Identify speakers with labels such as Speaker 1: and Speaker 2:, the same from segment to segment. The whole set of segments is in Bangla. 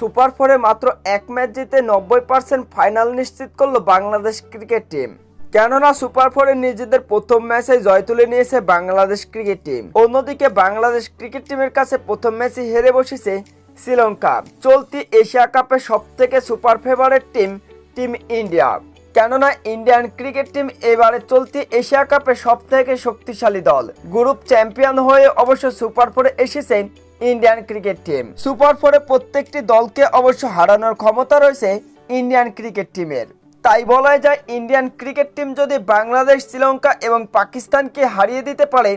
Speaker 1: সুপার ফোরে মাত্র এক ম্যাচ জিতে নব্বই পার্সেন্ট ফাইনাল নিশ্চিত করল বাংলাদেশ ক্রিকেট টিম। কেননা সুপার ফোরে নিজেদের প্রথম ম্যাচে জয় তুলে নিয়েছে বাংলাদেশ ক্রিকেট টিম। অন্যদিকে বাংলাদেশ ক্রিকেট টিমের কাছে প্রথম ম্যাচে হেরে বসেছে শ্রীলঙ্কা। চলতি এশিয়া কাপে সব থেকে super favourite team team India. কেননা ইন্ডিয়ান ক্রিকেট টিম এবারে চলতি এশিয়া কাপে সব থেকে শক্তিশালী দল। গ্রুপ চ্যাম্পিয়ন হয়ে অবশ্য সুপার ফোরে এসেছে ইন্ডিয়ান ক্রিকেট টিম সুপার ফোরে প্রত্যেকটি দলকে অবশ্য হারানোর ক্ষমতা রয়েছে ইন্ডিয়ান ক্রিকেট টিমের তাই বলা যায় ইন্ডিয়ান ক্রিকেট টিম যদি বাংলাদেশ, শ্রীলঙ্কা এবং পাকিস্তানকে হারিয়ে দিতে পারে,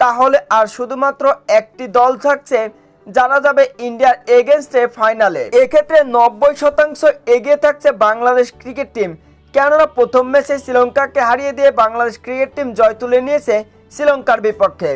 Speaker 1: তাহলে আর শুধুমাত্র একটি দল থাকছে যারা যাবে ইন্ডিয়ার এগেনস্টে ফাইনালে এক্ষেত্রে নব্বই শতাংশ এগিয়ে থাকছে বাংলাদেশ ক্রিকেট টিম কেননা প্রথম ম্যাচে শ্রীলঙ্কাকে হারিয়ে দিয়ে বাংলাদেশ ক্রিকেট টিম জয় তুলে নিয়েছে শ্রীলঙ্কার বিপক্ষে।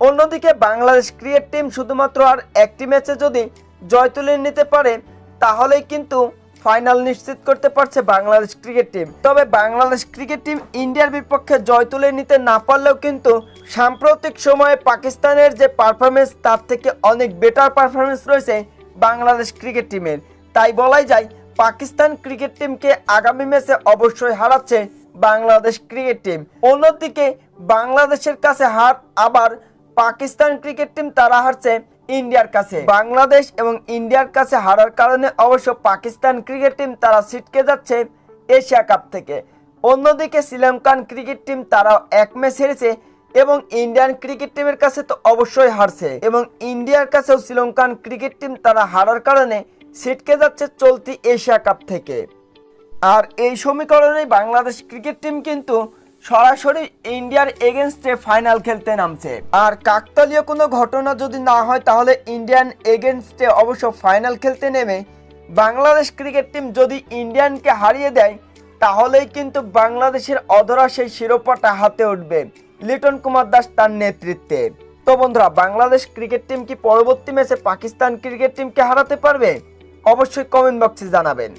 Speaker 1: অন্যদিকে বাংলাদেশ ক্রিকেট টিম শুধুমাত্র আর একটি ম্যাচে যদি জয় তুলে নিতে পারে, তাহলেই কিন্তু ফাইনাল নিশ্চিত করতে পারছে বাংলাদেশ ক্রিকেট টিম। তবে বাংলাদেশ ক্রিকেট টিম ইন্ডিয়ার বিপক্ষে জয় তুলে নিতে না পারলেও কিন্তু সাম্প্রতিক সময়ে পাকিস্তানের যে পারফরমেন্স তার থেকে অনেক বেটার পারফরমেন্স রয়েছে বাংলাদেশ ক্রিকেট টিমের। তাই বলাই যায়, পাকিস্তান ক্রিকেট টিমকে আগামী ম্যাচে অবশ্যই হারাচ্ছে বাংলাদেশ ক্রিকেট টিম। অন্যদিকে বাংলাদেশের কাছে হার আবার পাকিস্তান ক্রিকেট টিম তারা হারছে ইন্ডিয়ার কাছে। বাংলাদেশ এবং ইন্ডিয়ার কাছে হারার কারণে অবশ্য পাকিস্তান ক্রিকেট টিম তারা ছিটকে যাচ্ছে এশিয়া কাপ থেকে। অন্যদিকে শ্রীলঙ্কান ক্রিকেট টিম তারাও এক ম্যাচ হেরেছে এবং ইন্ডিয়ান ক্রিকেট টিমের কাছে তো অবশ্যই হারছে। এবং ইন্ডিয়ার কাছেও শ্রীলঙ্কান ক্রিকেট টিম তারা হারার কারণে ছিটকে যাচ্ছে চলতি এশিয়া কাপ থেকে। আর এই সমীকরণে বাংলাদেশ ক্রিকেট টিম কিন্তু সরাসরি ইন্ডিয়ার এগেনস্টে ফাইনাল খেলতে নামছে। আর কাকতালীয় কোনো ঘটনা যদি না হয়, তাহলে ইন্ডিয়ান এগেনস্টে অবশ্য ফাইনাল খেলতে নেমে বাংলাদেশ ক্রিকেট টিম যদি ইন্ডিয়ানকে হারিয়ে দেয়, তাহলেই কিন্তু বাংলাদেশের অধরা সেই শিরোপাটা হাতে উঠবে লিটন কুমার দাস তার নেতৃত্বে। তো বন্ধুরা, বাংলাদেশ ক্রিকেট টিম কি পরবর্তী ম্যাচে পাকিস্তান ক্রিকেট টিমকে হারাতে পারবে? অবশ্যই কমেন্ট বক্সে জানাবেন।